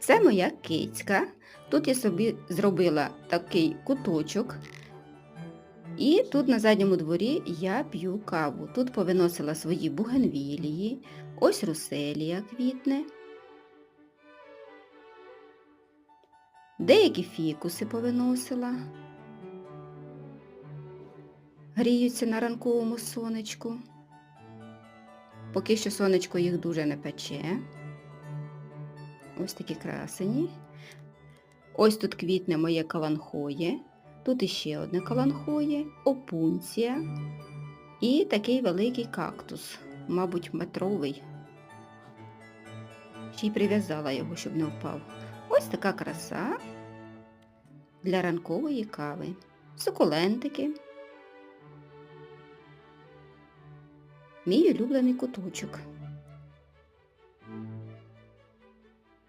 Це моя кицька. Тут я собі зробила такий куточок. І тут на задньому дворі я п'ю каву. Тут повиносила свої бугенвілії, ось руселія квітне. Деякі фікуси повиносила. Гріються на ранковому сонечку. Поки що сонечко їх дуже не пече. Ось такі красені. Ось тут квітне моє каланхоє. Тут іще одне каланхоє, опунція і такий великий кактус, мабуть, метровий. Ще й прив'язала його, щоб не впав. Ось така краса для ранкової кави. Сукулентики. Мій улюблений куточок.